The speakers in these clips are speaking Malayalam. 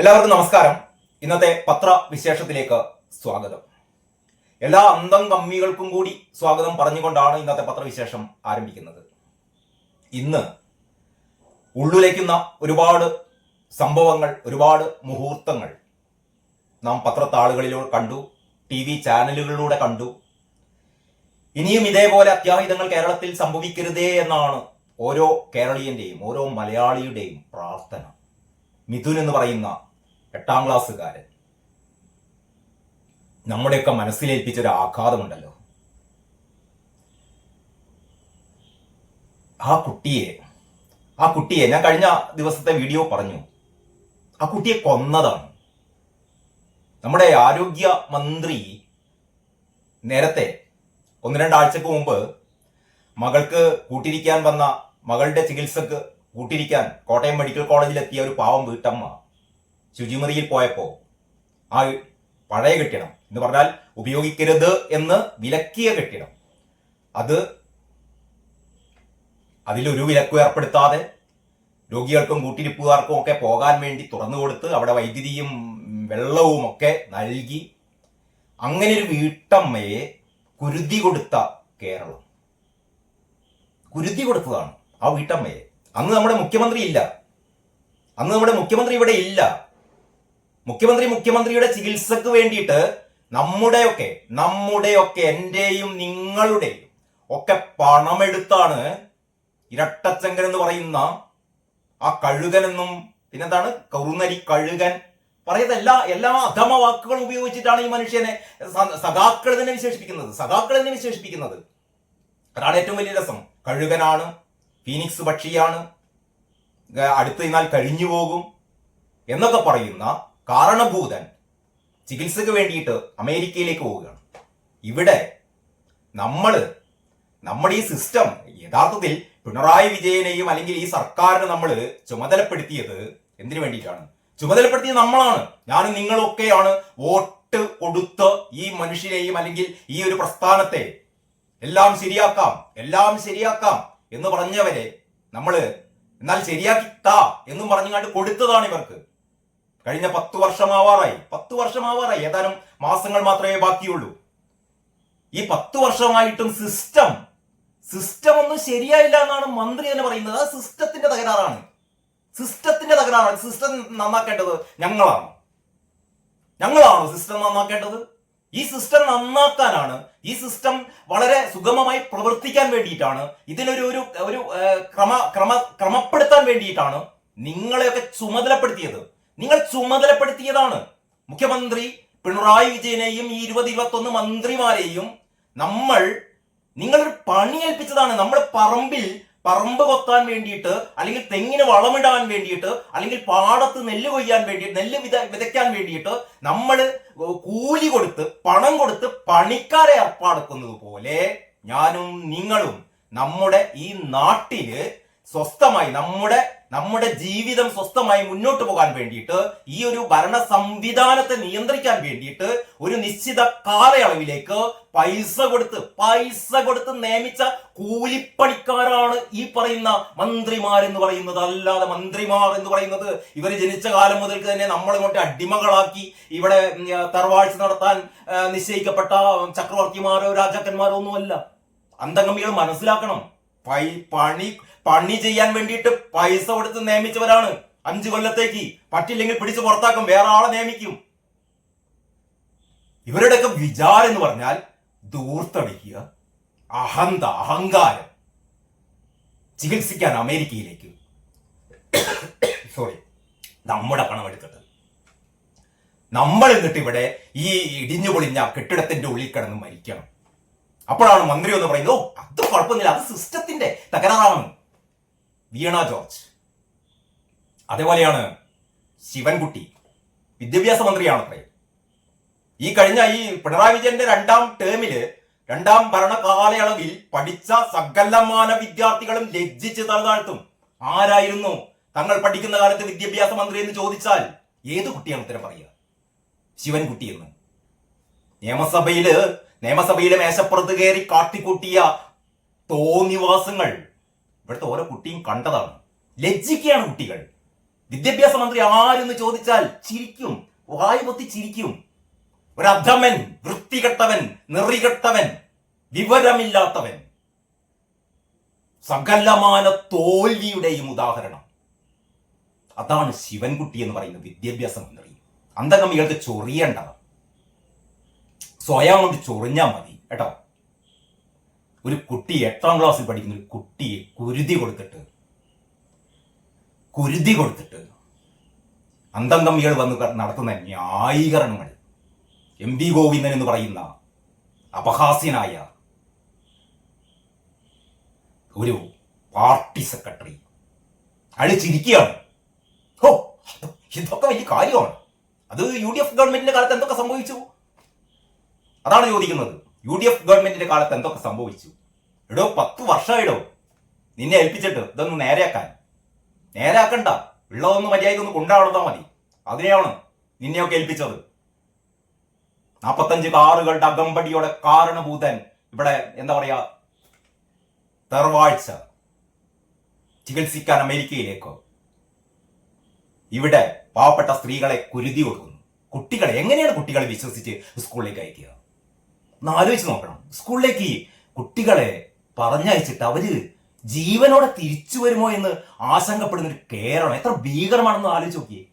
എല്ലാവർക്കും നമസ്കാരം. ഇന്നത്തെ പത്രവിശേഷത്തിലേക്ക് സ്വാഗതം. എല്ലാ അന്തം കമ്മികൾക്കും കൂടി സ്വാഗതം പറഞ്ഞുകൊണ്ടാണ് ഇന്നത്തെ പത്രവിശേഷം ആരംഭിക്കുന്നത്. ഇന്ന് ഉള്ളുലയ്ക്കുന്ന ഒരുപാട് സംഭവങ്ങൾ ഒരുപാട് മുഹൂർത്തങ്ങൾ നാം പത്രത്താളുകളിലൂടെ കണ്ടു ടി വി ചാനലുകളിലൂടെ കണ്ടു. ഇനിയും ഇതേപോലെ അത്യാഹിതങ്ങൾ കേരളത്തിൽ സംഭവിക്കരുതേ എന്നാണ് ഓരോ കേരളീയന്റെയും ഓരോ മലയാളിയുടെയും പ്രാർത്ഥന. മിഥുൻ എന്ന് പറയുന്ന എട്ടാം ക്ലാസ്സുകാരൻ. നമ്മുടെയൊക്കെ മനസ്സിലേൽപ്പിച്ച ഒരു ആഘാതമുണ്ടല്ലോ. ആ കുട്ടിയെ ആ കുട്ടിയെ ഞാൻ കഴിഞ്ഞ ദിവസത്തെ വീഡിയോ പറഞ്ഞു. ആ കുട്ടിയെ കൊന്നതാണ്. നമ്മുടെ ആരോഗ്യ മന്ത്രി നേരത്തെ ഒന്ന് രണ്ടാഴ്ചക്ക് മുമ്പ് മകൾക്ക് കൂട്ടിരിക്കാൻ വന്ന മകളുടെ ചികിത്സക്ക് കൂട്ടിരിക്കാൻ കോട്ടയം മെഡിക്കൽ കോളേജിലെത്തിയ ഒരു പാവം വീട്ടമ്മ ശുചിമുറിയിൽ പോയപ്പോൾ ആ പഴയ കെട്ടിടം എന്ന് പറഞ്ഞാൽ ഉപയോഗിക്കരുത് എന്ന് വിലക്കിയ കെട്ടിടം. അത് അതിലൊരു വിലക്കും ഏർപ്പെടുത്താതെ രോഗികൾക്കും കൂട്ടിരിപ്പുകാർക്കും ഒക്കെ പോകാൻ വേണ്ടി തുറന്നു കൊടുത്ത് അവിടെ വൈദ്യുതിയും വെള്ളവും ഒക്കെ നൽകി അങ്ങനെ ഒരു വീട്ടമ്മയെ കുരുതി കൊടുത്ത കേരളം. കുരുതി കൊടുത്തതാണ് ആ വീട്ടമ്മയെ. അന്ന് നമ്മുടെ മുഖ്യമന്ത്രി ഇല്ല. അന്ന് നമ്മുടെ മുഖ്യമന്ത്രി ഇവിടെ ഇല്ല. മുഖ്യമന്ത്രി മുഖ്യമന്ത്രിയുടെ ചികിത്സക്ക് വേണ്ടിയിട്ട് നമ്മുടെയൊക്കെ നമ്മുടെയൊക്കെ എന്റെയും നിങ്ങളുടെയും ഒക്കെ പണമെടുത്താണ് ഇരട്ടച്ചങ്കൻ എന്ന് പറയുന്ന ആ കഴുകനെന്നും പിന്നെന്താണ്? കറുനരി കഴുകൻ പറയുന്ന എല്ലാ എല്ലാ അധമ വാക്കുകളും ഉപയോഗിച്ചിട്ടാണ് ഈ മനുഷ്യനെ സഖാക്കൾ തന്നെ വിശേഷിപ്പിക്കുന്നത് സഖാക്കൾ തന്നെ വിശേഷിപ്പിക്കുന്നത്. അതാണ് ഏറ്റവും വലിയ രസം. കഴുകനാണ് ഫീനിക്സ് പക്ഷിയാണ് അടുത്ത് കഴിഞ്ഞു പോകും എന്നൊക്കെ പറയുന്ന കാരണഭൂതൻ ചികിത്സക്ക് വേണ്ടിയിട്ട് അമേരിക്കയിലേക്ക് പോവുകയാണ്. ഇവിടെ നമ്മൾ നമ്മുടെ ഈ സിസ്റ്റം യഥാർത്ഥത്തിൽ പിണറായി വിജയനെയും അല്ലെങ്കിൽ ഈ സർക്കാരിനെ നമ്മൾ ചുമതലപ്പെടുത്തിയത് എന്തിനു വേണ്ടിയിട്ടാണ്? ചുമതലപ്പെടുത്തിയത് നമ്മളാണ്. ഞാനും നിങ്ങളൊക്കെയാണ് വോട്ട് കൊടുത്ത് ഈ മനുഷ്യനെയും അല്ലെങ്കിൽ ഈ ഒരു പ്രസ്ഥാനത്തെ എല്ലാം ശരിയാക്കാം എല്ലാം ശരിയാക്കാം എന്ന് പറഞ്ഞവരെ നമ്മൾ എന്നാൽ ശരിയാക്കി താ എന്നും പറഞ്ഞുകൊണ്ട് കൊടുത്തതാണ് ഇവർക്ക്. കഴിഞ്ഞ പത്ത് വർഷമാവാറായി. പത്ത് വർഷമാവാറായി. ഏതാനും മാസങ്ങൾ മാത്രമേ ബാക്കിയുള്ളൂ. ഈ പത്ത് വർഷമായിട്ടും സിസ്റ്റം സിസ്റ്റം ഒന്നും ശരിയായില്ല എന്നാണ് മന്ത്രി തന്നെ പറയുന്നത്. സിസ്റ്റത്തിന്റെ തകരാറാണ്. സിസ്റ്റത്തിന്റെ തകരാറാണ്. സിസ്റ്റം നന്നാക്കേണ്ടത് ഞങ്ങളാണ്. ഞങ്ങളാണ് സിസ്റ്റം നന്നാക്കേണ്ടത്? ഈ സിസ്റ്റം നന്നാക്കാനാണ് ഈ സിസ്റ്റം വളരെ സുഗമമായി പ്രവർത്തിക്കാൻ വേണ്ടിയിട്ടാണ് ഇതിനൊരു ഒരു ഒരു ക്രമ ക്രമ ക്രമപ്പെടുത്താൻ വേണ്ടിയിട്ടാണ് നിങ്ങളെയൊക്കെ ചുമതലപ്പെടുത്തിയത്. നിങ്ങൾ ചുമതലപ്പെടുത്തിയതാണ് മുഖ്യമന്ത്രി പിണറായി വിജയനെയും ഈ ഇരുപത് ഇരുപത്തൊന്ന് മന്ത്രിമാരെയും നമ്മൾ നിങ്ങളൊരു പണി ഏൽപ്പിച്ചതാണ് നമ്മൾ പറമ്പിൽ പറമ്പ് കൊത്താൻ വേണ്ടിയിട്ട് അല്ലെങ്കിൽ തെങ്ങിന് വളമിടാൻ വേണ്ടിയിട്ട് അല്ലെങ്കിൽ പാടത്ത് നെല്ല് കൊയ്യാൻ വേണ്ടിയിട്ട് നെല്ല് വിത വിതയ്ക്കാൻ വേണ്ടിയിട്ട് നമ്മൾ കൂലി കൊടുത്ത് പണം കൊടുത്ത് പണിക്കാരെ ഏർപ്പാടുക്കുന്നത് പോലെ ഞാനും നിങ്ങളും നമ്മുടെ ഈ നാട്ടിൽ സ്വസ്ഥമായി നമ്മുടെ നമ്മുടെ ജീവിതം സ്വസ്ഥമായി മുന്നോട്ട് പോകാൻ വേണ്ടിയിട്ട് ഈ ഒരു ഭരണ സംവിധാനത്തെ നിയന്ത്രിക്കാൻ വേണ്ടിയിട്ട് ഒരു നിശ്ചിത കാലയളവിലേക്ക് പൈസ കൊടുത്ത് പൈസ കൊടുത്ത് നിയമിച്ച കൂലിപ്പണിക്കാരാണ് ഈ പറയുന്ന മന്ത്രിമാർ എന്ന് പറയുന്നത്. അല്ലാതെ മന്ത്രിമാർ എന്ന് പറയുന്നത് ഇവർ ജനിച്ച കാലം മുതൽക്ക് തന്നെ നമ്മളിങ്ങോട്ട് അടിമകളാക്കി ഇവിടെ തറവാഴ്ച നടത്താൻ നിശ്ചയിക്കപ്പെട്ട ചക്രവർത്തിമാരോ രാജാക്കന്മാരോ ഒന്നുമല്ല. അന്തംഗമികൾ മനസ്സിലാക്കണം. പൈ പണി പണി ചെയ്യാൻ വേണ്ടിയിട്ട് പൈസ കൊടുത്ത് നിയമിച്ചവരാണ്. അഞ്ചു കൊല്ലത്തേക്ക് പറ്റില്ലെങ്കിൽ പിടിച്ചു പുറത്താക്കും വേറെ ആളെ നിയമിക്കും. ഇവരുടെയൊക്കെ വിചാരം എന്ന് പറഞ്ഞാൽ ദൂർത്തടിക്കുക അഹന്ത അഹങ്കാരം ചികിത്സിക്കാൻ അമേരിക്കയിലേക്ക്. സോറി നമ്മുടെ പണം എടുത്തിട്ട് നമ്മൾ എന്നിട്ട് ഇവിടെ ഈ ഇടിഞ്ഞു പൊളിഞ്ഞ കെട്ടിടത്തിന്റെ ഉള്ളിൽ കിടന്ന് മരിക്കണം. അപ്പോഴാണ് മന്ത്രി ഒന്ന് പറയുന്നത് ഓ അത് കുഴപ്പമൊന്നുമില്ല അത് സിസ്റ്റത്തിന്റെ തകരാറാണ്. വീണ ജോർജ്. അതേപോലെയാണ് ശിവൻകുട്ടി. വിദ്യാഭ്യാസ മന്ത്രിയാണ് അത്രേ ഈ കഴിഞ്ഞ ഈ പിണറായി വിജയന്റെ രണ്ടാം ടേമിൽ രണ്ടാം ഭരണ കാലയളവിൽ പഠിച്ച സകലമാന വിദ്യാർത്ഥികളും ലജ്ജിച്ച് തലതാഴ്ത്തും. ആരായിരുന്നു തങ്ങൾ പഠിക്കുന്ന കാലത്ത് വിദ്യാഭ്യാസ മന്ത്രി എന്ന് ചോദിച്ചാൽ ഏത് കുട്ടിയാണ് ഉത്തരം പറയുക? ശിവൻകുട്ടി എന്ന്. നിയമസഭയിൽ നിയമസഭയിലെ മേശപ്പുറത്ത് കയറി കാട്ടിക്കൂട്ടിയ തോന്നിവാസങ്ങൾ ഇവിടുത്തെ ഓരോ കുട്ടിയും കണ്ടതാണ്. ലജ്ജിക്കുകയാണ് കുട്ടികൾ. വിദ്യാഭ്യാസ മന്ത്രി ആരെന്ന് ചോദിച്ചാൽ ചിരിക്കും. വായു പൊത്തി ചിരിക്കും. ഒരു അധമൻ വൃത്തികെട്ടവൻ നിറികെട്ടവൻ വിവരമില്ലാത്തവൻ. സകലമാന തോൽവിയുടെയും ഉദാഹരണം. അതാണ് ശിവൻകുട്ടി എന്ന് പറയുന്ന വിദ്യാഭ്യാസ മന്ത്രി. അന്തകമ്മികൾക്ക് ഇയാൾക്ക് സ്വയം കൊണ്ട് ചൊറിഞ്ഞാൽ മതി കേട്ടോ. ഒരു കുട്ടി എട്ടാം ക്ലാസ്സിൽ പഠിക്കുന്ന? ഒരു കുട്ടിയെ കുരുതി കൊടുത്തിട്ട്. കുരുതി കൊടുത്തിട്ട്. അന്തം കമ്മികൾ വന്ന് നടത്തുന്ന ന്യായീകരണങ്ങൾ. എം വി ഗോവിന്ദൻ എന്ന് പറയുന്ന അപഹാസ്യനായ ഒരു പാർട്ടി സെക്രട്ടറി അയാൾ ചിരിക്കുകയാണ് ഹോ ഇതൊക്കെ വലിയ കാര്യമാണ്. അത് യു ഡി എഫ് ഗവൺമെന്റിന്റെ കാലത്ത് എന്തൊക്കെ സംഭവിച്ചു? അതാണ് ചോദിക്കുന്നത്. യു ഡി എഫ് ഗവൺമെന്റിന്റെ കാലത്ത് എന്തൊക്കെ സംഭവിച്ചു? എടോ പത്ത് വർഷമായിടോ നിന്നെ ഏൽപ്പിച്ചിട്ട് ഇതൊന്ന് നേരെയാക്കാൻ. നേരെയാക്കണ്ട. ഉള്ളതൊന്ന് മര്യാദയ്ക്ക് ഒന്ന് കൊണ്ടാടുത്താൽ മതി. അതിനെയാണ് നിന്നെയൊക്കെ ഏൽപ്പിച്ചത്. നാപ്പത്തഞ്ച് കാറുകളുടെ അകമ്പടിയോടെ കാരണഭൂതൻ ഇവിടെ എന്താ പറയാ തെർവാഴ്ച ചികിത്സിക്കാൻ അമേരിക്കയിലേക്കോ. ഇവിടെ പാവപ്പെട്ട സ്ത്രീകളെ കുരുതി കൊടുക്കുന്നു. കുട്ടികളെ എങ്ങനെയാണ് കുട്ടികളെ വിശ്വസിച്ച് സ്കൂളിലേക്ക് അയക്കുക? ഒന്ന് ആലോചിച്ച് നോക്കണം. സ്കൂളിലേക്ക് കുട്ടികളെ പറഞ്ഞയച്ചിട്ട് അവർ ജീവനോടെ തിരിച്ചു വരുമോ എന്ന് ആശങ്കപ്പെടുന്ന ഒരു കേരളം. എത്ര ഭീകരമാണെന്ന് ആലോചിച്ച് നോക്കിയേ.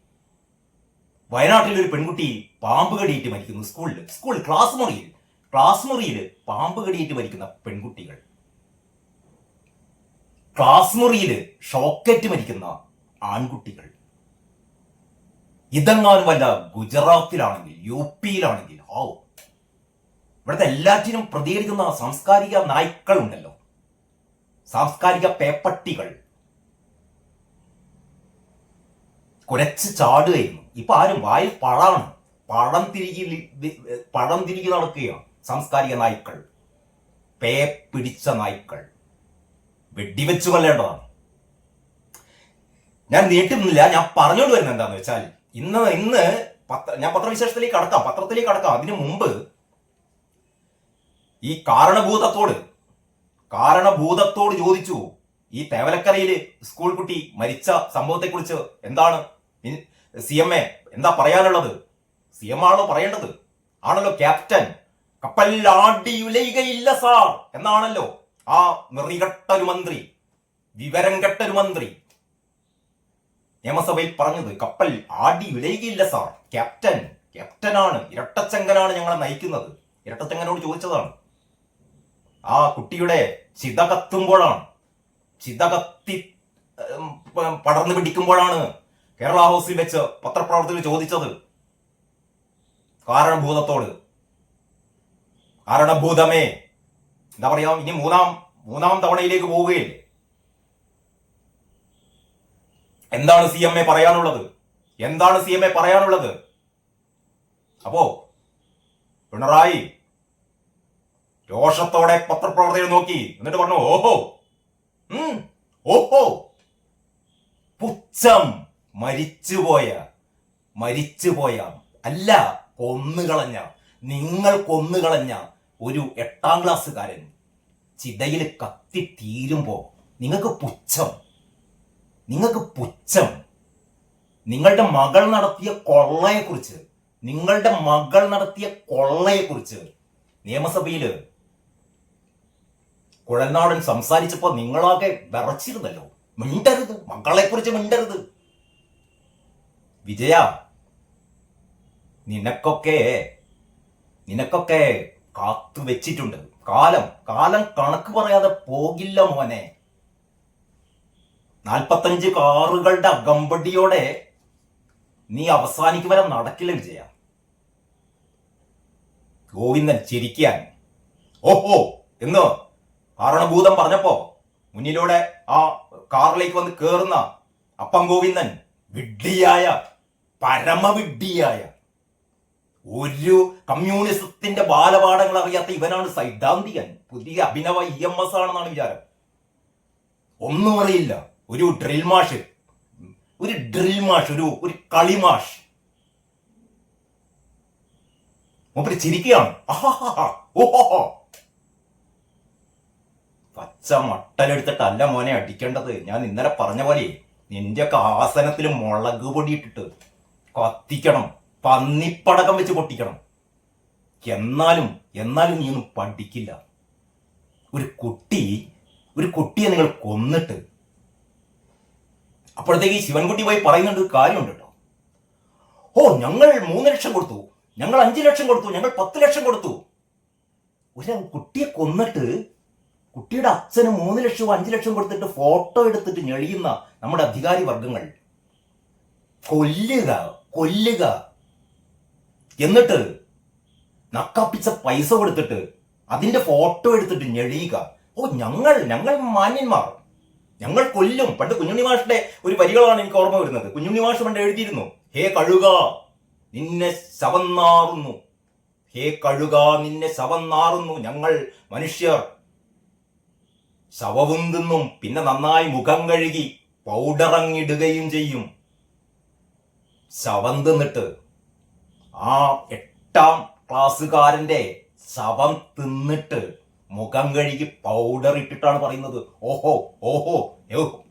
വയനാട്ടിൽ ഒരു പെൺകുട്ടി പാമ്പ് കടിയിട്ട് മരിക്കുന്നു സ്കൂളിൽ സ്കൂൾ ക്ലാസ് മുറിയിൽ. ക്ലാസ് മുറിയിൽ പാമ്പ് കടിയിട്ട് മരിക്കുന്ന പെൺകുട്ടികൾ. ക്ലാസ് മുറിയിൽ ഷോക്കേറ്റ് മരിക്കുന്ന ആൺകുട്ടികൾ. ഇതെങ്ങാനും വല്ല ഗുജറാത്തിലാണെങ്കിൽ യു പിയിലാണെങ്കിൽ ഓ ഇവിടുത്തെ എല്ലാറ്റിനും പ്രതികരിക്കുന്ന സാംസ്കാരിക നായ്ക്കളുണ്ടല്ലോ. സാംസ്കാരിക പേപ്പട്ടികൾ. കുരച്ച് ചാടുകയായിരുന്നു. ഇപ്പൊ ആരും വായിൽ പഴാണ് പഴം തിരികി പഴം തിരികി നടക്കുകയാണ് സാംസ്കാരിക നായ്ക്കൾ. പേ പിടിച്ച നായ്ക്കൾ. വെടിവെച്ചു കൊല്ലേണ്ടതാണ്. ഞാൻ നീട്ടുന്നില്ല ഞാൻ പറഞ്ഞുകൊണ്ട് വരുന്നത് എന്താന്ന് വെച്ചാൽ ഇന്ന് ഇന്ന് പത്ര ഞാൻ പത്രവിശേഷത്തിലേക്ക് കടക്കാം. പത്രത്തിലേക്ക് കടക്കാം. അതിനു മുമ്പ് ഈ കാരണഭൂതത്തോട് കാരണഭൂതത്തോട് ചോദിച്ചു ഈ തേവലക്കരയിൽ സ്കൂൾ കുട്ടി മരിച്ച സംഭവത്തെ കുറിച്ച് എന്താണ്? സി എം എ എന്താ പറയാനുള്ളത്? സി എം ആണല്ലോ പറയേണ്ടത്? ആണല്ലോ ക്യാപ്റ്റൻ കപ്പലിലാടിയുലയുകയില്ല സാർ എന്നാണല്ലോ ആ നിറികട്ടൊരു മന്ത്രി വിവരം കെട്ടൊരു മന്ത്രി നിയമസഭയിൽ പറഞ്ഞത് കപ്പൽ ആടി വിലയുകയില്ല സാർ ക്യാപ്റ്റൻ ക്യാപ്റ്റനാണ് ഇരട്ടച്ചങ്കനാണ് ഞങ്ങളെ നയിക്കുന്നത്. ഇരട്ടച്ചങ്കനോട് ചോദിച്ചതാണ്. ആ കുട്ടിയുടെ ചിത കത്തുമ്പോഴാണ്. ചിത കത്തി പടർന്നു പിടിക്കുമ്പോഴാണ് കേരള ഹൗസിൽ വെച്ച് പത്രപ്രവർത്തകർ ചോദിച്ചത്. കാരണഭൂതത്തോട്. കാരണഭൂതമേ. എന്താ പറയാ? ഇനി മൂന്നാം മൂന്നാം തവണയിലേക്ക് പോവുകയില്ലേ? എന്താണ് സി എം എ പറയാനുള്ളത്? എന്താണ് സി എം എ പറയാനുള്ളത്? അപ്പോ പിണറായി രോഷത്തോടെ പത്രപ്രവർത്തകർ നോക്കി. എന്നിട്ട് പറഞ്ഞു ഓഹോ. ഓഹോ. പുച്ഛം മരിച്ചുപോയ മരിച്ചുപോയ അല്ല കൊന്നുകളഞ്ഞ നിങ്ങൾ കൊന്നുകളഞ്ഞ ഒരു എട്ടാം ക്ലാസ്സുകാരൻ ചിതയിൽ കത്തി തീരുമ്പോ നിങ്ങൾക്ക് പുച്ഛം. നിങ്ങൾക്ക് പുച്ഛം. നിങ്ങളുടെ മകൾ നടത്തിയ കൊള്ളയെക്കുറിച്ച് നിങ്ങളുടെ മകൾ നടത്തിയ കൊള്ളയെക്കുറിച്ച് നിയമസഭയിൽ കുഴൽനാടൻ സംസാരിച്ചപ്പോ നിങ്ങളാകെ വിറച്ചിരുന്നല്ലോ. മിണ്ടരുത്. മകളെക്കുറിച്ച് മിണ്ടരുത്. വിജയ നിനക്കൊക്കെ നിനക്കൊക്കെ കാത്തു വെച്ചിട്ടുണ്ട്. കാലം കാലം കണക്ക് പറയാതെ പോകില്ല മോനെ. നാൽപ്പത്തഞ്ച് കാറുകളുടെ അകമ്പടിയോടെ നീ അവസാനിക്കും വരെ നടക്കില്ല വിജയ. ഗോവിന്ദൻ ചിരിക്കാൻ ഓഹോ എന്ന് കാരണഭൂതം പറഞ്ഞപ്പോ മുന്നിലൂടെ ആ കാറിലേക്ക് വന്ന് കേറുന്ന അപ്പം ഗോവിന്ദൻ വിഡ്ഢിയായ പരമവിഡ്ഢിയായ ഒരു കമ്മ്യൂണിസത്തിന്റെ ബാലപാഠങ്ങൾ അറിയാത്ത ഇവനാണ് സൈദ്ധാന്തികൻ. പുതിയ അഭിനവ ഇ എം എസ് ആണെന്നാണ് വിചാരം. ഒന്നും അറിയില്ല. ഒരു ഡ്രിൽ മാഷ്. ഒരു ഡ്രിൽ മാഷ് ഒരു ഒരു കളിമാഷ് മൂപ്പര് ചിരിക്കുകയാണ്. ഓഹോഹോ. പച്ച മട്ടലെടുത്തിട്ടല്ല മോനെ അടിക്കേണ്ടത്. ഞാൻ ഇന്നലെ പറഞ്ഞ പോലെ നിന്റെയൊക്കെ ആസനത്തിൽ മുളക് പൊടി ഇട്ടിട്ട് കത്തിക്കണം. പന്നിപ്പടക്കം വെച്ച് പൊട്ടിക്കണം. എന്നാലും എന്നാലും നീ ഒന്നും പഠിക്കില്ല. ഒരു കുട്ടി ഒരു കുട്ടിയെ നിങ്ങൾ കൊന്നിട്ട് അപ്പോഴത്തേക്ക് ശിവൻകുട്ടി പോയി പറയുന്നുണ്ട് കാര്യമുണ്ട് കേട്ടോ. ഓ ഞങ്ങൾ മൂന്ന് ലക്ഷം കൊടുത്തു. ഞങ്ങൾ അഞ്ചു ലക്ഷം കൊടുത്തു. ഞങ്ങൾ പത്ത് ലക്ഷം കൊടുത്തു. ഒരു കുട്ടിയെ കൊന്നിട്ട് കുട്ടിയുടെ അച്ഛന് മൂന്ന് ലക്ഷവും അഞ്ചു ലക്ഷം കൊടുത്തിട്ട് ഫോട്ടോ എടുത്തിട്ട് ഞെളിയുന്ന നമ്മുടെ അധികാരി വർഗങ്ങൾ. കൊല്ലുക കൊല്ലുക. എന്നിട്ട് നക്കാപ്പിച്ച പൈസ കൊടുത്തിട്ട് അതിന്റെ ഫോട്ടോ എടുത്തിട്ട് ഞെളിയുക. ഓ ഞങ്ങൾ ഞങ്ങൾ മാന്യന്മാർ. ഞങ്ങൾ കൊല്ലും. പണ്ട് കുഞ്ഞുണ്ണി മാഷിന്റെ ഒരു വരികളാണ് എനിക്ക് ഓർമ്മ വരുന്നത്. കുഞ്ഞുണ്ണി മാഷ് പണ്ട് എഴുതിയിരുന്നു ഹേ കഴുക നിന്നെ ശവന്നാറുന്നു ഹേ കഴുക നിന്നെ ശവന്നാറുന്നു ഞങ്ങൾ മനുഷ്യർ. ശവവും തിന്നും പിന്നെ നന്നായി മുഖം കഴുകി പൗഡറങ്ങിടുകയും ചെയ്യും. ശവം തിന്നിട്ട് ആ എട്ടാം ക്ലാസ്സുകാരന്റെ ശവം തിന്നിട്ട് മുഖം കഴുകി പൗഡർ ഇട്ടിട്ടാണ് പറയുന്നത്. ഓഹോ ഓഹോ യോ.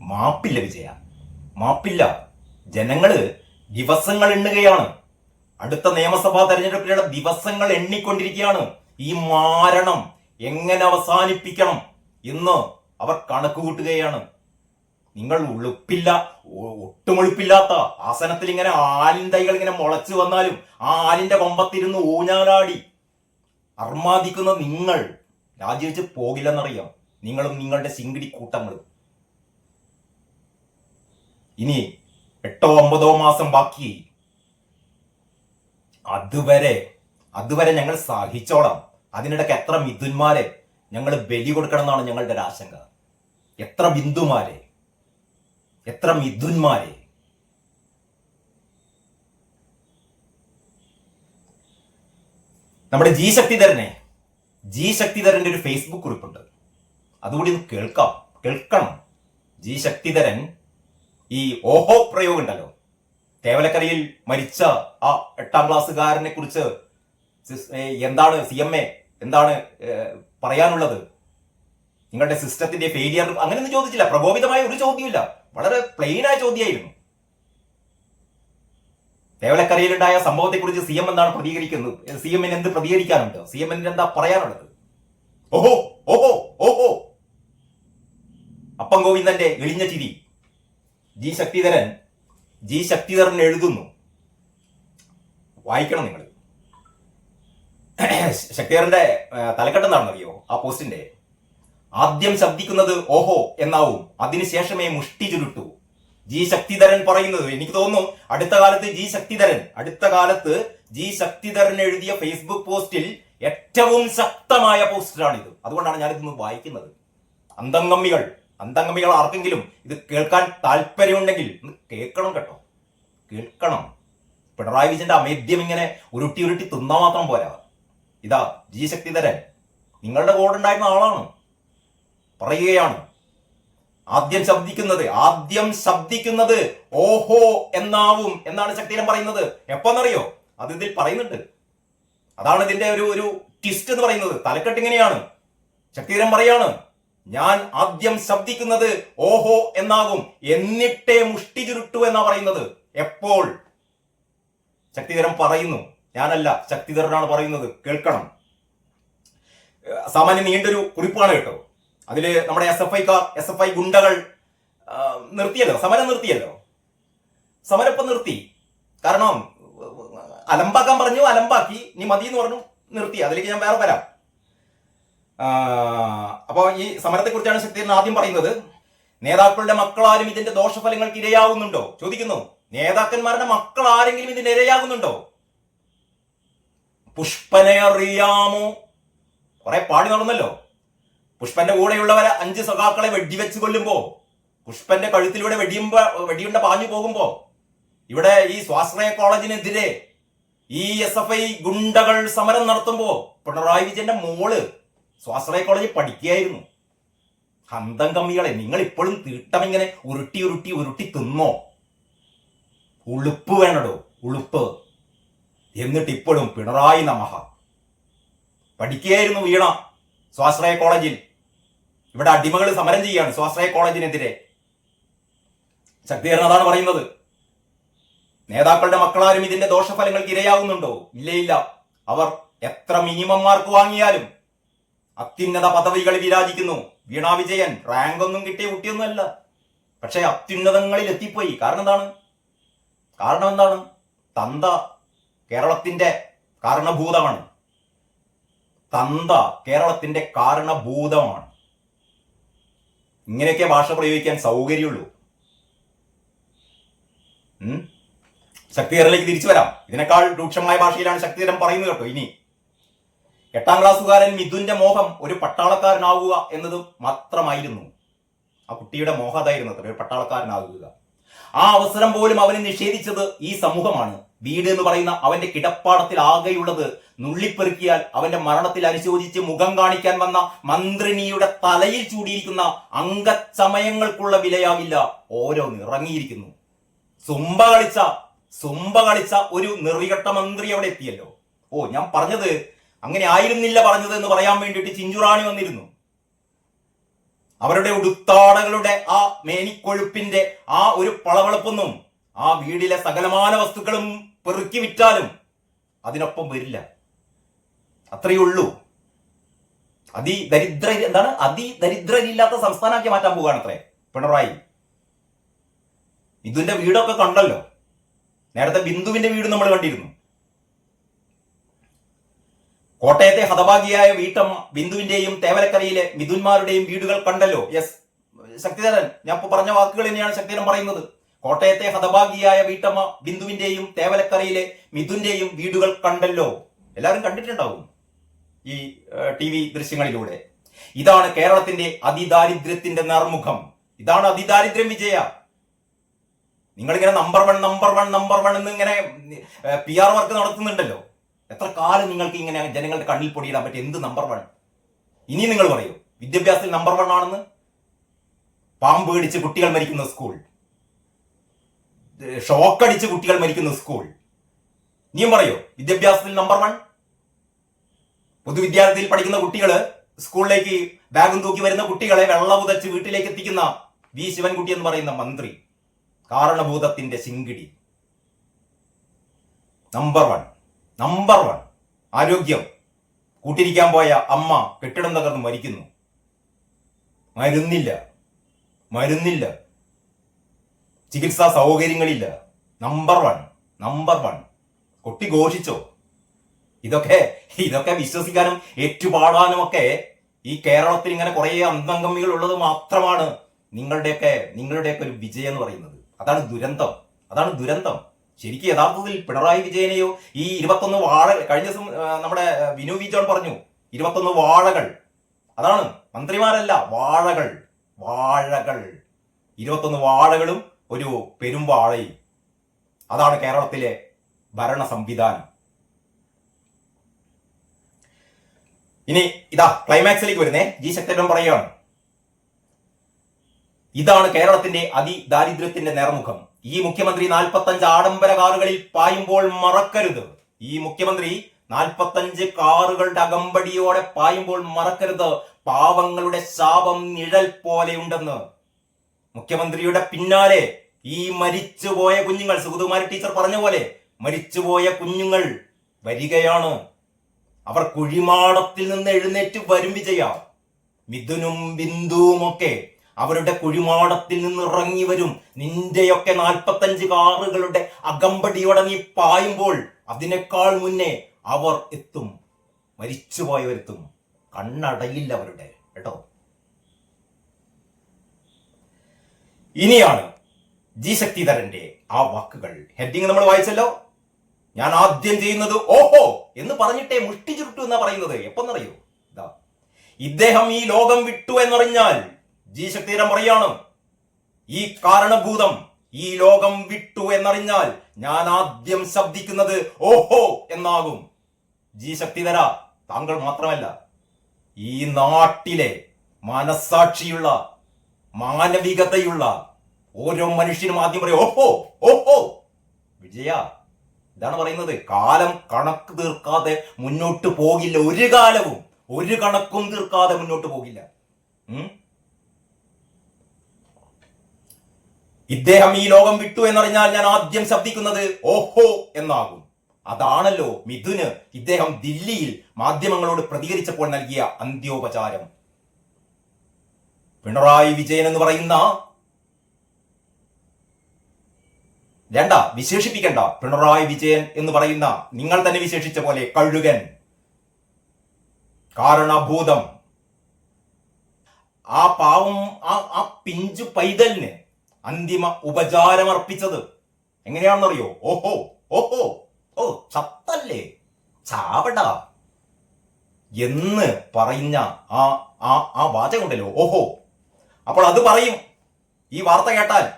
മാപ്പില്ല വിജയ. മാപ്പില്ല. ജനങ്ങൾ ദിവസങ്ങൾ എണ്ണുകയാണ്. അടുത്ത നിയമസഭാ തെരഞ്ഞെടുപ്പിലുള്ള ദിവസങ്ങൾ എണ്ണിക്കൊണ്ടിരിക്കുകയാണ്. ഈ മാരണം എങ്ങനെ അവസാനിപ്പിക്കണം എന്ന് അവർ കണക്ക് കൂട്ടുകയാണ് നിങ്ങൾ ഉളുപ്പില്ല ഒട്ടുമൊളുപ്പില്ലാത്ത ആസനത്തിൽ ഇങ്ങനെ ആലിൻ തൈകൾ ഇങ്ങനെ മുളച്ചു വന്നാലും ആ ആലിന്റെ കൊമ്പത്തിരുന്ന് ഊഞ്ഞാലാടി. അർമാദിക്കുന്ന നിങ്ങൾ രാജിവെച്ച് പോകില്ലെന്നറിയാം. നിങ്ങളും നിങ്ങളുടെ സിങ്കിടി കൂട്ടങ്ങളും. ഇനി എട്ടോ ഒമ്പതോ മാസം ബാക്കി. അതുവരെ അതുവരെ ഞങ്ങൾ സഹിച്ചോളാം. അതിനിടയ്ക്ക് എത്ര മിഥുന്മാരെ ഞങ്ങൾ ബലി കൊടുക്കണം എന്നാണ് ഞങ്ങളുടെ ഒരു ആശങ്ക. എത്ര ബിന്ദുമാരെ എത്ര മിഥുന്മാരെ. നമ്മുടെ ജി ശക്തിധരനെ ജി ശക്തിധരന്റെ ഒരു ഫേസ്ബുക്ക് കുറിപ്പുണ്ട്. അതുകൂടി ഒന്ന് കേൾക്കാം കേൾക്കണം. ജി ശക്തിധരൻ ഈ ഓഹോ പ്രയോഗം ഉണ്ടല്ലോ. തേവലക്കരയിൽ മരിച്ച ആ എട്ടാം ക്ലാസ്സുകാരനെ കുറിച്ച് എന്താണ് സി എം എ? എന്താണ് പറയാനുള്ളത്? നിങ്ങളുടെ സിസ്റ്റത്തിന്റെ ഫെയിലിയർ അങ്ങനെയൊന്നും ചോദിച്ചില്ല. പ്രകോപിതമായ ഒരു ചോദ്യമില്ല വളരെ പ്ലെയിനായ ചോദ്യമായിരുന്നു. തേവലക്കരയിലുണ്ടായ സംഭവത്തെക്കുറിച്ച് സി എം എന്താണ് പ്രതികരിക്കുന്നത്? സി എമ്മിന് എന്ത് പ്രതികരിക്കാനുണ്ട്? സി എമ്മിന് എന്താ പറയാനുള്ളത്? ഓഹോ ഓഹോ ഓഹോ. അപ്പം ഗോവിന്ദന്റെ എളിഞ്ഞ ചിരി. ജി ശക്തിധരൻ ജി ശക്തിധരൻ എഴുതുന്നു. വായിക്കണം നിങ്ങൾ. ശക്തിധരന്റെ തലക്കെട്ട് എന്താണെന്നറിയോ ആ പോസ്റ്റിന്റെ. ആദ്യം ശബ്ദിക്കുന്നത് ഓഹോ എന്നാവും. അതിനുശേഷമേ മുഷ്ടി ചുരുട്ടു. ജി ശക്തിധരൻ പറയുന്നത് എനിക്ക് തോന്നുന്നു അടുത്ത കാലത്ത് ജി ശക്തിധരൻ അടുത്ത കാലത്ത് ജി ശക്തിധരൻ എഴുതിയ ഫേസ്ബുക്ക് പോസ്റ്റിൽ ഏറ്റവും ശക്തമായ പോസ്റ്ററാണിത് അതുകൊണ്ടാണ് ഞാനിതൊന്ന് വായിക്കുന്നത്. അന്തംഗമ്മികൾ. അന്തംഗമ്മികൾ ആർക്കെങ്കിലും ഇത് കേൾക്കാൻ താല്പര്യമുണ്ടെങ്കിൽ കേൾക്കണം കേട്ടോ. കേൾക്കണം. പിണറായി വിജയന്റെ അമേദ്യം ഇങ്ങനെ ഉരുട്ടി ഉരുട്ടി തിന്നാ മാത്രം പോരാ. ഇതാ ജി ശക്തിധരൻ. നിങ്ങളുടെ കൂടെ ആളാണ്. പറയുകയാണ്. ആദ്യം ശബ്ദിക്കുന്നത് ആദ്യം ശബ്ദിക്കുന്നത് ഓഹോ എന്നാവും എന്നാണ് ശക്തിരം പറയുന്നത്. എപ്പോന്നറിയോ? അത് ഇതിൽ പറയുന്നുണ്ട്. അതാണ് ഇതിന്റെ ഒരു ഒരു ട്വിസ്റ്റ് എന്ന് പറയുന്നത്. തലക്കെട്ട് ഇങ്ങനെയാണ്. ശക്തിധരൻ പറയാണ് ഞാൻ ആദ്യം ശബ്ദിക്കുന്നത് ഓഹോ എന്നാകും. എന്നിട്ടേ മുഷ്ടി ചുരുട്ടു എന്നാ പറയുന്നത്. എപ്പോൾ? ശക്തിധരൻ പറയുന്നു. ഞാനല്ല ശക്തിധരനാണ് പറയുന്നത്. കേൾക്കണം. സാമാന്യം നീണ്ടൊരു കുറിപ്പാണ് കേട്ടോ. അതിൽ നമ്മുടെ എസ് എഫ് ഐക്കാർ എസ് എഫ് ഐ ഗുണ്ടകൾ നിർത്തിയല്ലോ. സമരം നിർത്തിയല്ലോ. സമരപ്പം നിർത്തി. കാരണം അലമ്പാക്കാൻ പറഞ്ഞു അലമ്പാക്കി. നീ മതി എന്ന് പറഞ്ഞു നിർത്തി. അതിലേക്ക് ഞാൻ വേറെ വരാം. ആ, അപ്പോ ഈ സമരത്തെക്കുറിച്ചാണ് ശക്തിധരൻ ആദ്യം പറയുന്നത്. നേതാക്കളുടെ മക്കളാരും ഇതിന്റെ ദോഷഫലങ്ങൾക്ക് ഇരയാവുന്നുണ്ടോ? ചോദിക്കുന്നു. നേതാക്കന്മാരുടെ മക്കൾ ആരെങ്കിലും ഇതിന് ഇരയാകുന്നുണ്ടോ? പുഷ്പനെ അറിയാമോ? കുറെ പാടി നടന്നല്ലോ. പുഷ്പന്റെ കൂടെയുള്ളവരെ അഞ്ച് സഖാക്കളെ വെടിവെച്ച് കൊല്ലുമ്പോ പുഷ്പന്റെ കഴുത്തിലൂടെ വെടിയുമ്പോ വെടിയുണ്ട പാഞ്ഞു പോകുമ്പോ ഇവിടെ ഈ സ്വാശ്രയ കോളേജിനെതിരെ ഈ എസ് എഫ് ഐ ഗുണ്ടകൾ സമരം നടത്തുമ്പോ പിണറായി വിജയന്റെ മോൾ സ്വാശ്രയ കോളേജിൽ പഠിക്കുകയായിരുന്നു. ഹന്തം കമ്മികളെ നിങ്ങൾ ഇപ്പോഴും തീട്ടം ഇങ്ങനെ ഉരുട്ടി ഉരുട്ടി ഉരുട്ടി തിന്നോ? ഉളുപ്പ് വേണടോ ഉളുപ്പ്. എന്നിട്ട് ഇപ്പോഴും പിണറായി നമഹ. പഠിക്കുകയായിരുന്നു വീണ സ്വാശ്രയ കോളേജിൽ ഇവിടെ അടിമകൾ സമരം ചെയ്യുകയാണ് സ്വാശ്രയ കോളേജിനെതിരെ ശക്തീകരണം അതാണ് പറയുന്നത്. നേതാക്കളുടെ മക്കളാരും ഇതിന്റെ ദോഷഫലങ്ങൾക്ക് ഇരയാവുന്നുണ്ടോ ഇല്ല ഇല്ല. അവർ എത്ര മിനിമം മാർക്ക് വാങ്ങിയാലും അത്യുന്നത പദവികളിൽ വിരാജിക്കുന്നു. വീണ വിജയൻ റാങ്ക് ഒന്നും കിട്ടിയ കുട്ടിയൊന്നുമല്ല. പക്ഷെ അത്യുന്നതങ്ങളിൽ എത്തിപ്പോയി. കാരണം എന്താണ്? കാരണം എന്താണ്? തന്ത കേരളത്തിന്റെ കാരണഭൂതമാണ്. തന്ത കേരളത്തിന്റെ കാരണഭൂതമാണ്. ഇങ്ങനെയൊക്കെ ഭാഷ പ്രയോഗിക്കാൻ സൗകര്യമുള്ളൂ? ശക്തിധരനിലേക്ക് തിരിച്ചു വരാം. ഇതിനേക്കാൾ രൂക്ഷമായ ഭാഷയിലാണ് ശക്തിധരൻ പറയുന്നത് കേട്ടോ. ഇനി എട്ടാം ക്ലാസ്സുകാരൻ മിഥുന്റെ മോഹം ഒരു പട്ടാളക്കാരനാവുക എന്നത് മാത്രമായിരുന്നു. ആ കുട്ടിയുടെ മോഹം അതായിരുന്നു അത്ര ഒരു പട്ടാളക്കാരനാകുക ആ അവസരം പോലും അവന് നിഷേധിച്ചത് ഈ സമൂഹമാണ്. വീട് എന്ന് പറയുന്ന അവന്റെ കിടപ്പാടത്തിൽ ആകെയുള്ളത് നുള്ളിപ്പെറുക്കിയാൽ അവന്റെ മരണത്തിൽ അനുശോചിച്ച് മുഖം കാണിക്കാൻ വന്ന മന്ത്രിനിയുടെ തലയിൽ ചൂടിയിരിക്കുന്ന അംഗച്ചമയങ്ങൾക്കുള്ള വിലയാവില്ല. ഓരോ ഇറങ്ങിയിരിക്കുന്നു സുംബ കളിച്ച സുംബ കളിച്ച ഒരു നെറികെട്ട മന്ത്രി അവിടെ എത്തിയല്ലോ. ഓ ഞാൻ പറഞ്ഞത് അങ്ങനെ ആയിരുന്നില്ല പറഞ്ഞത് എന്ന് പറയാൻ വേണ്ടിയിട്ട് ചിഞ്ചുറാണി വന്നിരുന്നു. അവരുടെ ഉടുത്താടകളുടെ ആ മേനിക്കൊഴുപ്പിന്റെ ആ ഒരു പളവളപ്പൊന്നും ആ വീടിലെ സകലമാന വസ്തുക്കളും പെറുക്കി വിറ്റാലും അതിനൊപ്പം വരില്ല. അത്രയേ ഉള്ളൂ. അതി ദരിദ്ര എന്താണ്? അതി ദരിദ്രരില്ലാത്ത സംസ്ഥാനമാക്കി മാറ്റാൻ പോവുകയാണ് അത്രേ പിണറായി. ഇതിന്റെ വീടൊക്കെ കണ്ടല്ലോ. നേരത്തെ ബിന്ദുവിന്റെ വീട് നമ്മൾ കണ്ടിരുന്നു. കോട്ടയത്തെ ഹതഭാഗിയായ വീട്ടമ്മ ബിന്ദുവിന്റെയും തേവലക്കരയിലെ മിഥുന്മാരുടെയും വീടുകൾ കണ്ടല്ലോ. യെസ് ശക്തിധരൻ ഞാൻ പറഞ്ഞ വാക്കുകൾ തന്നെയാണ് ശക്തിധരൻ പറയുന്നത്. കോട്ടയത്തെ ഹതഭാഗിയായ വീട്ടമ്മ ബിന്ദുവിന്റെയും തേവലക്കരയിലെ മിഥുന്റെയും വീടുകൾ കണ്ടല്ലോ. എല്ലാവരും കണ്ടിട്ടുണ്ടാവും ഈ ടി വി ദൃശ്യങ്ങളിലൂടെ. ഇതാണ് കേരളത്തിന്റെ അതിദാരിദ്ര്യത്തിന്റെ നർമുഖം. ഇതാണ് അതിദാരിദ്ര്യം വിജയ. നിങ്ങളിങ്ങനെ number one number one number one എന്ന് ഇങ്ങനെ പി ആർ വർക്ക് നടത്തുന്നുണ്ടല്ലോ. എത്ര കാലം നിങ്ങൾക്ക് ഇങ്ങനെ ജനങ്ങളുടെ കണ്ണിൽ പൊടിയിടാൻ പറ്റും എന്ത് നമ്പർ വൺ ഇനി നിങ്ങൾ പറയൂ വിദ്യാഭ്യാസത്തിൽ നമ്പർ വൺ ആണെന്ന്? പാമ്പ് കടിച്ച് കുട്ടികൾ മരിക്കുന്ന സ്കൂൾ ഷോക്കടിച്ച് കുട്ടികൾ മരിക്കുന്ന സ്കൂൾ നീയും പറയോ വിദ്യാഭ്യാസത്തിൽ നമ്പർ വൺ പൊതുവിദ്യാലയത്തിൽ പഠിക്കുന്ന കുട്ടികൾ സ്കൂളിലേക്ക് ബാഗും തൂക്കി വരുന്ന കുട്ടികളെ വെള്ളം ഉതച്ച് വീട്ടിലേക്ക് എത്തിക്കുന്ന വി. ശിവൻകുട്ടി എന്ന് പറയുന്ന മന്ത്രി. കാരണഭൂതത്തിന്റെ ശിങ്കിടി. നമ്പർ വൺ നമ്പർ വൺ ആരോഗ്യം. കൂട്ടിരിക്കാൻ പോയ അമ്മ കെട്ടിടം തകർന്ന് മരിക്കുന്നു. മരുന്നില്ല. മരുന്നില്ല. ചികിത്സാ സൗകര്യങ്ങളില്ല. നമ്പർ വൺ നമ്പർ വൺ കൊട്ടി ഘോഷിച്ചോ? ഇതൊക്കെ ഇതൊക്കെ വിശ്വസിക്കാനും ഏറ്റുപാടാനും ഒക്കെ ഈ കേരളത്തിൽ ഇങ്ങനെ കുറെ അന്തംഗമികൾ ഉള്ളത് മാത്രമാണ് നിങ്ങളുടെയൊക്കെ നിങ്ങളുടെയൊക്കെ ഒരു വിജയം എന്ന് പറയുന്നത്. അതാണ് ദുരന്തം. അതാണ് ദുരന്തം. ശരിക്കും യഥാർത്ഥത്തിൽ പിണറായി വിജയനെയോ ഈ ഇരുപത്തൊന്ന് വാഴ കഴിഞ്ഞ ദിവസം നമ്മുടെ വിനു വി ജോൺ പറഞ്ഞു ഇരുപത്തൊന്ന് വാഴകൾ. അതാണ് മന്ത്രിമാരല്ല വാഴകൾ വാഴകൾ. ഇരുപത്തൊന്ന് വാഴകളും ഒരു പെരുംവാഴയും അതാണ് കേരളത്തിലെ ഭരണ സംവിധാനം. ഇനി ഇതാ ക്ലൈമാക്സിലേക്ക് വരുന്നേ. ജി ശക്തൻ പറയുകയാണ്. ഇതാണ് കേരളത്തിന്റെ അതിദാരിദ്ര്യത്തിന്റെ നേർമുഖം. ഈ മുഖ്യമന്ത്രി നാൽപ്പത്തഞ്ച് ആഡംബര കാറുകളിൽ പായുമ്പോൾ മറക്കരുത്. ഈ മുഖ്യമന്ത്രി നാൽപ്പത്തഞ്ച് കാറുകളുടെ അകമ്പടിയോടെ പായുമ്പോൾ മറക്കരുത്. പാവങ്ങളുടെ ശാപം നിഴൽ പോലെയുണ്ടെന്ന് മുഖ്യമന്ത്രിയുടെ പിന്നാലെ ഈ മരിച്ചുപോയ കുഞ്ഞുങ്ങൾ സുഗതകുമാരി ടീച്ചർ പറഞ്ഞ പോലെ മരിച്ചുപോയ കുഞ്ഞുങ്ങൾ വരികയാണ്. അവർ കുഴിമാടത്തിൽ നിന്ന് എഴുന്നേറ്റ് വരും വിജയ. മിഥുനും ബിന്ദുവും ഒക്കെ അവരുടെ കുഴിമാടത്തിൽ നിന്ന് ഇറങ്ങി വരും. നിന്റെയൊക്കെ നാൽപ്പത്തഞ്ച് കാറുകളുടെ അകമ്പടിയോടെ നീ പായുമ്പോൾ അതിനേക്കാൾ മുന്നേ അവർ എത്തും. മരിച്ചുപോയവരെത്തും. കണ്ണടയില്ല അവരുടെ. കേട്ടോ? ഇനിയാണ് ജി ശക്തിധരന്റെ ആ വാക്കുകൾ. ഹെഡിങ് നമ്മൾ വായിച്ചല്ലോ? ഞാൻ ആദ്യം ചെയ്യുന്നത് ഓഹോ എന്ന് പറഞ്ഞിട്ടേ മുഷ്ടി ചുരുട്ടു എന്നാ പറയുന്നത്. എപ്പൊന്നറിയോ? ഇദ്ദേഹം ഈ ലോകം വിട്ടു എന്നറിഞ്ഞാൽ ജി ശക്തിയുടെ ഈ കാരണഭൂതം ഈ ലോകം വിട്ടു എന്നറിഞ്ഞാൽ ഞാൻ ആദ്യം ശബ്ദിക്കുന്നത് ഓഹോ എന്നാകും. ജി ശക്തിധര താങ്കൾ മാത്രമല്ല ഈ നാട്ടിലെ മനസാക്ഷിയുള്ള മാനവികതയുള്ള ഓരോ മനുഷ്യനും ആദ്യം പറയും ഓഹോ ഓഹോ. വിജയ ഇതാണ് പറയുന്നത് കാലം കണക്ക് തീർക്കാതെ മുന്നോട്ട് പോകില്ല. ഒരു കാലവും ഒരു കണക്കും തീർക്കാതെ മുന്നോട്ട് പോകില്ല. ഇദ്ദേഹം ഈ ലോകം വിട്ടു എന്നറിഞ്ഞാൽ ഞാൻ ആദ്യം ശബ്ദിക്കുന്നത് ഓഹോ എന്നാകും. അതാണല്ലോ മിഥുന് ഇദ്ദേഹം ദില്ലിയിൽ മാധ്യമങ്ങളോട് പ്രതികരിച്ചപ്പോൾ നൽകിയ അന്ത്യോപചാരം. പിണറായി വിജയൻ എന്ന് പറയുന്ന രണ്ട വിശേഷിപ്പിക്കണ്ട. പിണറായി വിജയൻ എന്ന് പറയുന്ന നിങ്ങൾ തന്നെ വിശേഷിച്ച പോലെ കഴുകൻ. കാരണഭൂതം. ആ പാവം ആ ആ പിഞ്ചു പൈതലിന് അന്തിമ ഉപചാരം അർപ്പിച്ചത് എങ്ങനെയാണെന്നറിയോ? ഓഹോ ഓഹോ ഓ ചത്തല്ലേ ചാവട. എന്ന് പറഞ്ഞ ആ ആ ആ വാചകമുണ്ടല്ലോ. ഓഹോ. അപ്പോൾ അത് പറയും ഈ വാർത്ത കേട്ടാൽ.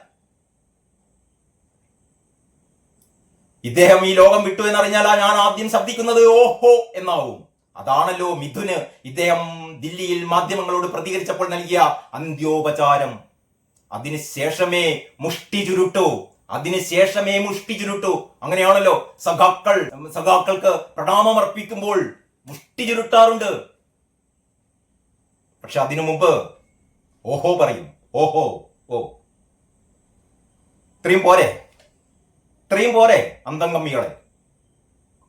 ഇദ്ദേഹം ഈ ലോകം വിട്ടു എന്നറിഞ്ഞാൽ ഞാൻ ആദ്യം ശബ്ദിക്കുന്നത്. ഓഹോ എന്നാവും. അതാണല്ലോ മിഥുന് ഇദ്ദേഹം ദില്ലിയിൽ മാധ്യമങ്ങളോട് പ്രതികരിച്ചപ്പോൾ നൽകിയ അന്ത്യോപചാരം. അതിനുശേഷമേ മുഷ്ടി ചുരുട്ടു. അതിനുശേഷമേ മുഷ്ടി ചുരുട്ടു. അങ്ങനെയാണല്ലോ സഖാക്കൾ സഖാക്കൾക്ക് പ്രണാമം അർപ്പിക്കുമ്പോൾ മുഷ്ടി ചുരുട്ടാറുണ്ട്. പക്ഷെ അതിനു മുമ്പ് ഓഹോ പറയും. ഓഹോ ഓ. ഇത്രയും പോരെ. ഇത്രയും പോരെ അന്തംകമ്മികളെ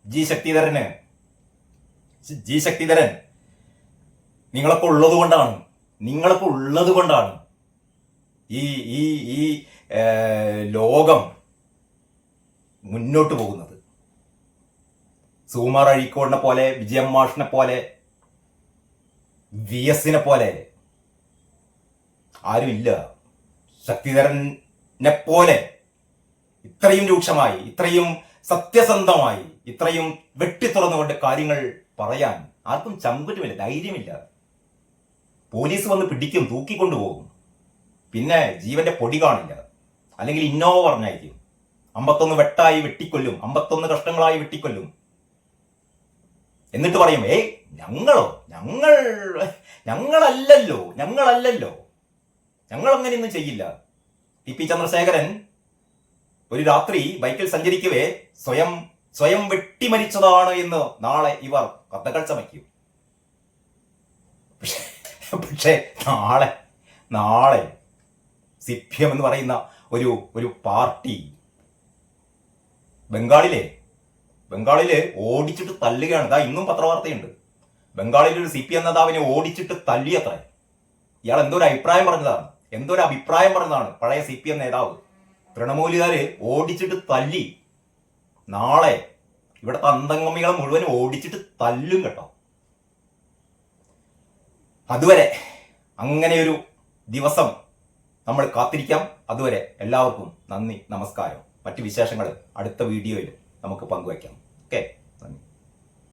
ജി ശക്തിധരന്. ജി ശക്തിധരൻ. നിങ്ങളൊക്കെ ഉള്ളത് കൊണ്ടാണ് നിങ്ങളൊക്കെ ഉള്ളത് കൊണ്ടാണ് ഈ ഈ ഈ ലോകം മുന്നോട്ട് പോകുന്നത്. സുകുമാർ അഴീക്കോടിനെ പോലെ വിജയം മാഷിനെ പോലെ വി എസിനെ പോലെ ആരുമില്ല. ശക്തിധരനെ പോലെ ഇത്രയും രൂക്ഷമായി ഇത്രയും സത്യസന്ധമായി ഇത്രയും വെട്ടി തുറന്നുകൊണ്ട് കാര്യങ്ങൾ പറയാൻ ആർക്കും ചങ്കുറ്റുമില്ല ധൈര്യമില്ല. പോലീസ് വന്ന് പിടിക്കും തൂക്കിക്കൊണ്ടുപോകും. പിന്നെ ജീവന്റെ പൊടി കാണില്ല അല്ലെങ്കിൽ ഇന്നോവ പറഞ്ഞായിരിക്കും. അമ്പത്തൊന്ന് വെട്ടായി വെട്ടിക്കൊല്ലും. അമ്പത്തൊന്ന് കഷ്ടങ്ങളായി വെട്ടിക്കൊല്ലും. എന്നിട്ട് പറയും ഏയ് ഞങ്ങളോ? ഞങ്ങൾ ഞങ്ങളല്ലല്ലോ? ഞങ്ങളല്ലല്ലോ? ഞങ്ങൾ അങ്ങനെയൊന്നും ചെയ്യില്ല. ടി പി ചന്ദ്രശേഖരൻ ഒരു രാത്രി ബൈക്കിൽ സഞ്ചരിക്കവേ സ്വയം സ്വയം വെട്ടി മരിച്ചതാണ് എന്ന് നാളെ ഇവർ കഥകൾ ചമയ്ക്കും. പക്ഷേ പക്ഷേ നാളെ നാളെ സി പി എം എന്ന് പറയുന്ന ഒരു ഒരു പാർട്ടി ബംഗാളിലെ ബംഗാളിൽ ഓടിച്ചിട്ട് തല്ലുകയാണ്. ഇതാ ഇന്നും പത്രവാർത്തയുണ്ട്. ബംഗാളിലെ ഒരു സി പി എം നേതാവിനെ ഓടിച്ചിട്ട് തല്ലിയത്രേ. ഇയാൾ എന്തോ ഒരു അഭിപ്രായം പറഞ്ഞതാണ്? എന്തോ ഒരു അഭിപ്രായം പറഞ്ഞതാണ് പഴയ സി പി എം നേതാവ്? തൃണമൂലുകാര് ഓടിച്ചിട്ട് തല്ലി. നാളെ ഇവിടുത്തെ അന്തംഗമികളെ മുഴുവൻ ഓടിച്ചിട്ട് തല്ലും കേട്ടോ. അതുവരെ അങ്ങനെയൊരു ദിവസം നമ്മൾ കാത്തിരിക്കാം. അതുവരെ എല്ലാവർക്കും നന്ദി നമസ്കാരം. മറ്റു വിശേഷങ്ങൾ അടുത്ത വീഡിയോയിൽ നമുക്ക് പങ്കുവയ്ക്കാം. ഓക്കെ?